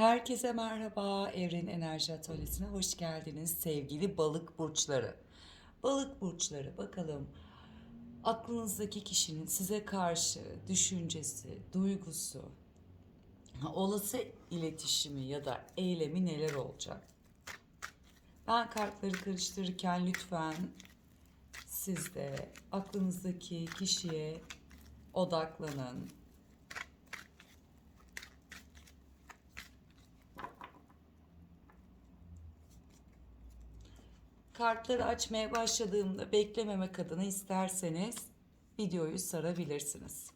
Herkese merhaba. Evren Enerji Atölyesi'ne hoş geldiniz sevgili balık burçları. Balık burçları bakalım aklınızdaki kişinin size karşı düşüncesi, duygusu, olası iletişimi ya da eylemi neler olacak? Ben kartları karıştırırken lütfen siz de aklınızdaki kişiye odaklanın. Kartları açmaya başladığımda beklememek adına isterseniz videoyu sarabilirsiniz.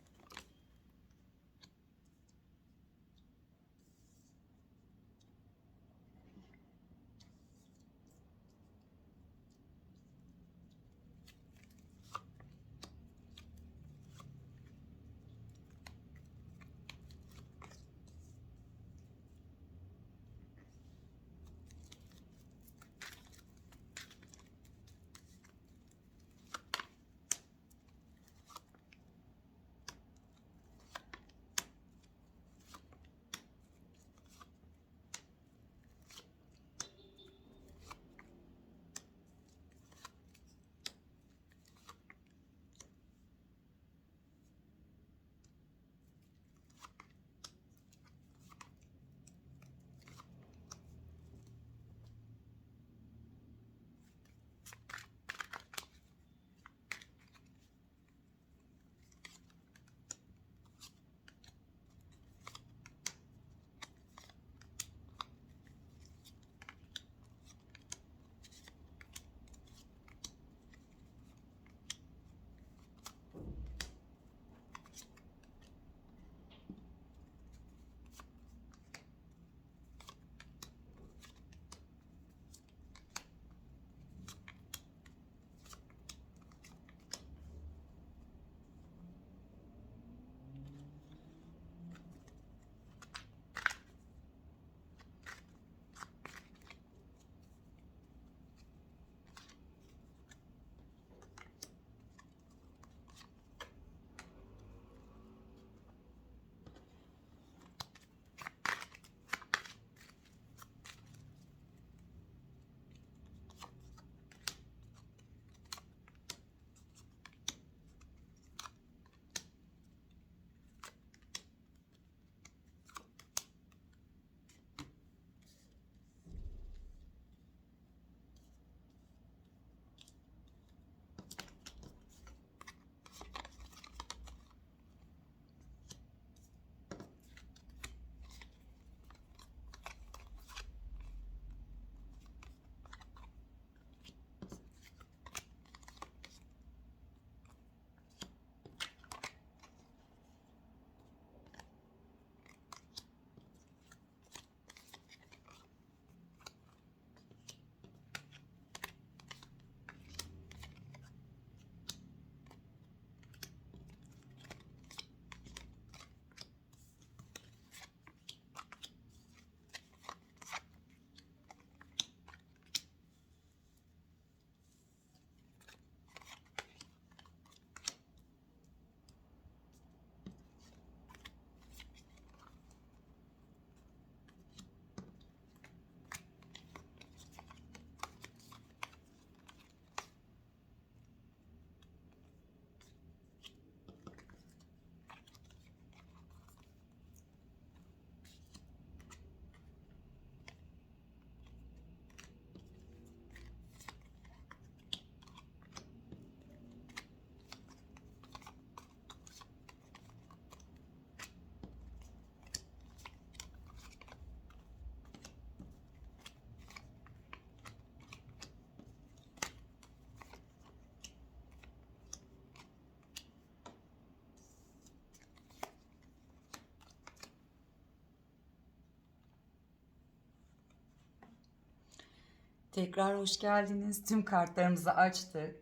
Tekrar hoş geldiniz. Tüm kartlarımızı açtık.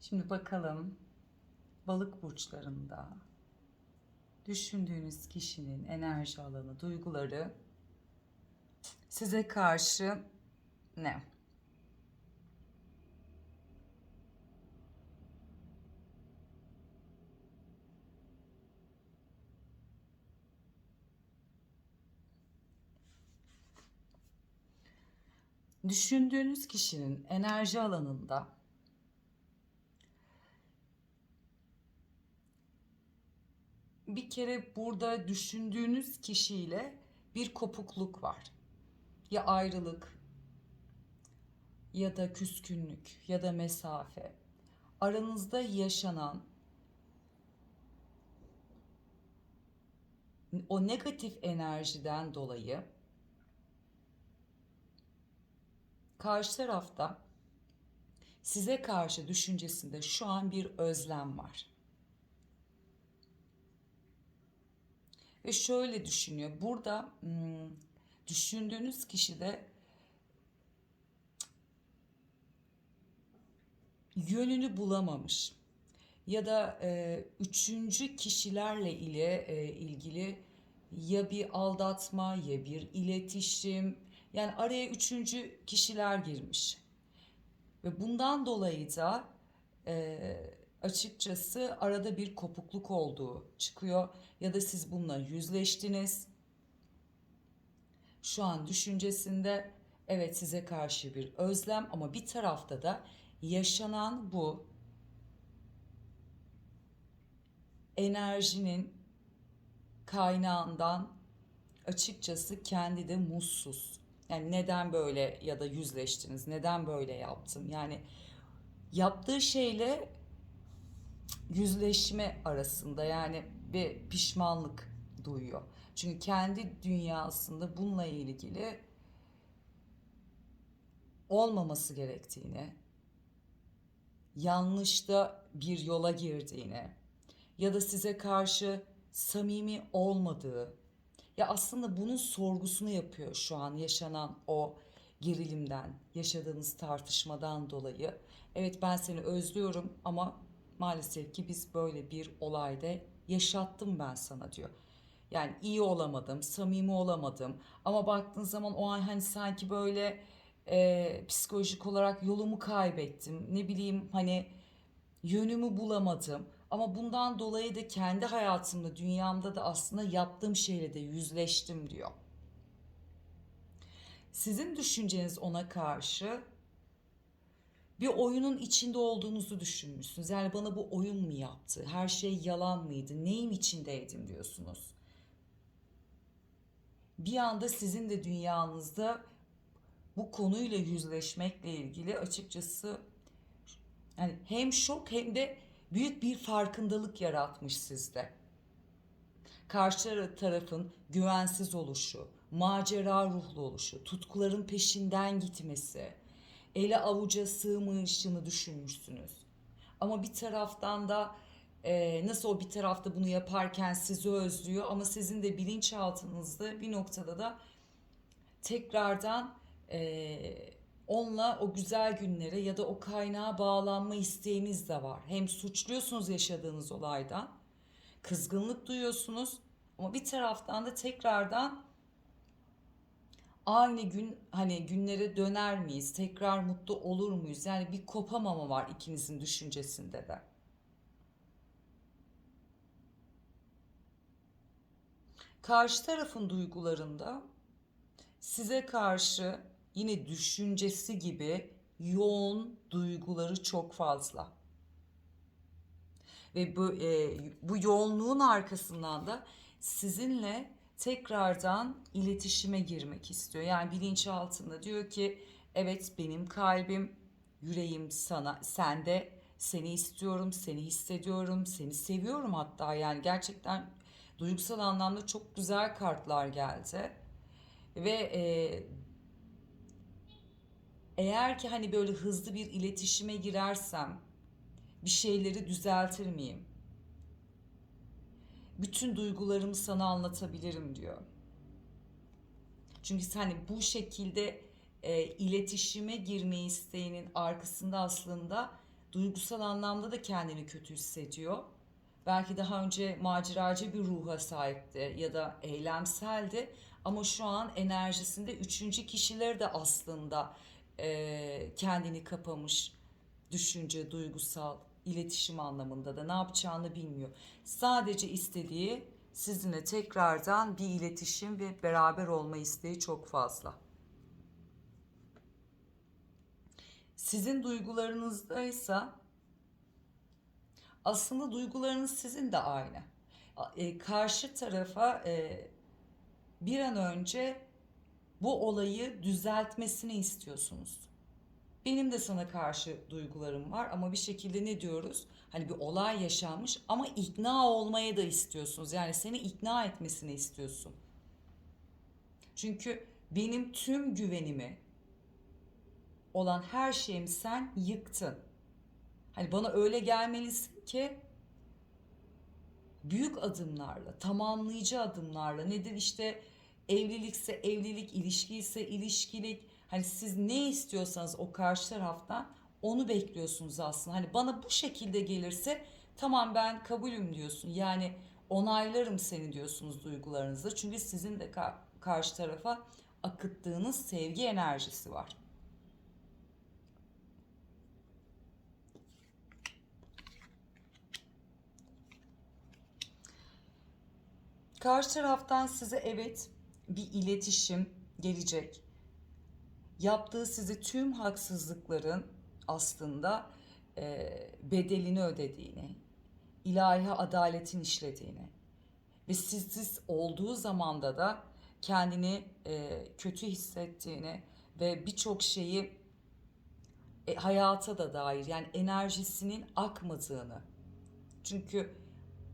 Şimdi bakalım balık burçlarında düşündüğünüz kişinin enerji alanı, duyguları size karşı ne? Düşündüğünüz kişinin enerji alanında bir kere burada düşündüğünüz kişiyle bir kopukluk var. Ya ayrılık ya da küskünlük ya da mesafe. Aranızda yaşanan o negatif enerjiden dolayı karşı tarafta size karşı düşüncesinde şu an bir özlem var. Ve şöyle düşünüyor. Burada hmm, düşündüğünüz kişi de yönünü bulamamış ya da e, üçüncü kişilerle ile e, ilgili ya bir aldatma ya bir iletişim yani araya üçüncü kişiler girmiş ve bundan dolayı da e, açıkçası arada bir kopukluk olduğu çıkıyor ya da siz bununla yüzleştiniz. Şu an düşüncesinde evet size karşı bir özlem ama bir tarafta da yaşanan bu enerjinin kaynağından açıkçası kendi de mutsuz. Yani neden böyle ya da yüzleştiniz? Neden böyle yaptım? Yani yaptığı şeyle yüzleşme arasında yani bir pişmanlık duyuyor. Çünkü kendi dünyasında bununla ilgili olmaması gerektiğini, yanlışta bir yola girdiğini ya da size karşı samimi olmadığı ya aslında bunun sorgusunu yapıyor şu an yaşanan o gerilimden, yaşadığınız tartışmadan dolayı. Evet ben seni özlüyorum ama maalesef ki biz böyle bir olayda yaşattım ben sana diyor. Yani iyi olamadım, samimi olamadım ama baktığın zaman o an hani sanki böyle e, psikolojik olarak yolumu kaybettim. Ne bileyim hani yönümü bulamadım. Ama bundan dolayı da kendi hayatımda, dünyamda da aslında yaptığım şeyle de yüzleştim diyor. Sizin düşünceniz ona karşı bir oyunun içinde olduğunuzu düşünmüşsünüz. Yani bana bu oyun mu yaptı? Her şey yalan mıydı? Neyim içindeydim diyorsunuz. Bir anda sizin de dünyanızda bu konuyla yüzleşmekle ilgili açıkçası yani hem şok hem de büyük bir farkındalık yaratmış sizde. Karşı tarafın güvensiz oluşu, macera ruhlu oluşu, tutkuların peşinden gitmesi, ele avuca sığmışını düşünmüşsünüz. Ama bir taraftan da e, nasıl o bir tarafta bunu yaparken sizi özlüyor ama sizin de bilinçaltınızda bir noktada da tekrardan e, onunla o güzel günlere ya da o kaynağa bağlanma isteğiniz de var. Hem suçluyorsunuz yaşadığınız olaydan, kızgınlık duyuyorsunuz ama bir taraftan da tekrardan aynı gün hani günlere döner miyiz? Tekrar mutlu olur muyuz? Yani bir kopamama var ikinizin düşüncesinde de. Karşı tarafın duygularında size karşı yine düşüncesi gibi yoğun duyguları çok fazla. Ve bu e, bu yoğunluğun arkasından da sizinle tekrardan iletişime girmek istiyor. Yani bilinçaltında diyor ki evet benim kalbim, yüreğim sana, sende seni istiyorum, seni hissediyorum, seni seviyorum hatta yani gerçekten duygusal anlamda çok güzel kartlar geldi. Ve e, eğer ki hani böyle hızlı bir iletişime girersem bir şeyleri düzeltir miyim? Bütün duygularımı sana anlatabilirim diyor. Çünkü hani bu şekilde e, iletişime girme isteğinin arkasında aslında duygusal anlamda da kendini kötü hissediyor. Belki daha önce maceracı bir ruha sahipti ya da eylemseldi ama şu an enerjisinde üçüncü kişileri de aslında e, kendini kapamış düşünce, duygusal, iletişim anlamında da ne yapacağını bilmiyor. Sadece istediği sizinle tekrardan bir iletişim ve beraber olma isteği çok fazla. Sizin duygularınızdaysa aslında duygularınız sizin de aynı. E, karşı tarafa e, bir an önce bu olayı düzeltmesini istiyorsunuz. Benim de sana karşı duygularım var ama bir şekilde ne diyoruz? Hani bir olay yaşanmış ama ikna olmaya da istiyorsunuz. Yani seni ikna etmesini istiyorsun. Çünkü benim tüm güvenimi olan her şeyimi sen yıktın. Hani bana öyle gelmelisin ki büyük adımlarla, tamamlayıcı adımlarla nedir işte evlilikse evlilik, ilişki ise ilişkilik. Hani siz ne istiyorsanız o karşı taraftan onu bekliyorsunuz aslında. Hani bana bu şekilde gelirse tamam ben kabulüm diyorsun. Yani onaylarım seni diyorsunuz duygularınızda. Çünkü sizin de ka- karşı tarafa akıttığınız sevgi enerjisi var. Karşı taraftan size evet bir iletişim gelecek. Yaptığı size tüm haksızlıkların aslında e, bedelini ödediğini, ilahi adaletin işlediğini ve sizsiz olduğu zamanda da kendini e, kötü hissettiğini ve birçok şeyi e, hayata da dair yani enerjisinin akmadığını. Çünkü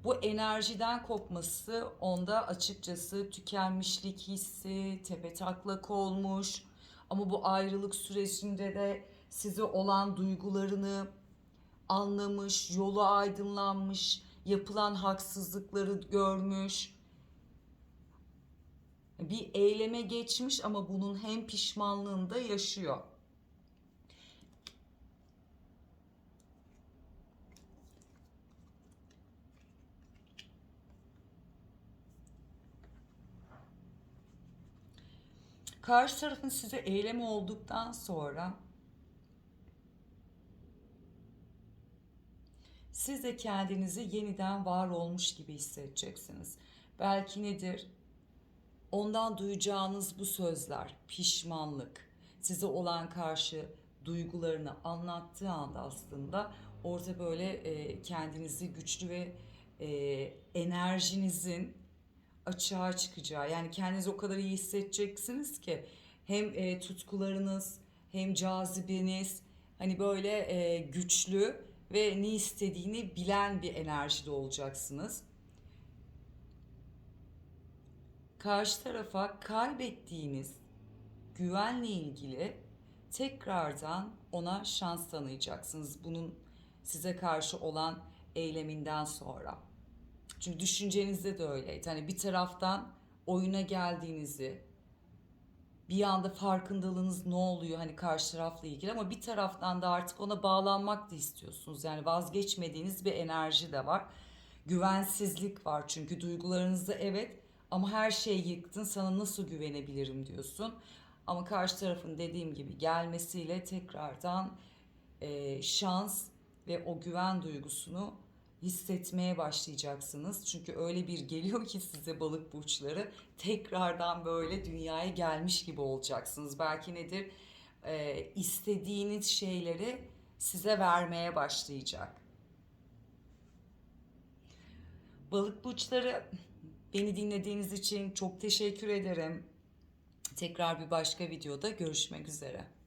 bu enerjiden kopması onda açıkçası tükenmişlik hissi, tepetaklak olmuş. Ama bu ayrılık sürecinde de size olan duygularını anlamış, yolu aydınlanmış, yapılan haksızlıkları görmüş. Bir eyleme geçmiş ama bunun hem pişmanlığını da yaşıyor. Karşı tarafın size eylemi olduktan sonra siz de kendinizi yeniden var olmuş gibi hissedeceksiniz. Belki nedir? Ondan duyacağınız bu sözler, pişmanlık, size olan karşı duygularını anlattığı anda aslında orada böyle kendinizi güçlü ve enerjinizin açığa çıkacağı yani kendinizi o kadar iyi hissedeceksiniz ki hem e, tutkularınız hem cazibeniz hani böyle e, güçlü ve ne istediğini bilen bir enerjide olacaksınız. Karşı tarafa kaybettiğiniz güvenle ilgili tekrardan ona şans tanıyacaksınız. Bunun size karşı olan eyleminden sonra. Çünkü düşüncenizde de öyleydi. Hani bir taraftan oyuna geldiğinizi, bir anda farkındalığınız ne oluyor hani karşı tarafla ilgili ama bir taraftan da artık ona bağlanmak da istiyorsunuz. Yani vazgeçmediğiniz bir enerji de var. Güvensizlik var çünkü duygularınızda evet ama her şeyi yıktın sana nasıl güvenebilirim diyorsun. Ama karşı tarafın dediğim gibi gelmesiyle tekrardan e, şans ve o güven duygusunu hissetmeye başlayacaksınız. Çünkü öyle bir geliyor ki size balık burçları tekrardan böyle dünyaya gelmiş gibi olacaksınız. Belki nedir? Ee, istediğiniz şeyleri size vermeye başlayacak. Balık burçları beni dinlediğiniz için çok teşekkür ederim. Tekrar bir başka videoda görüşmek üzere.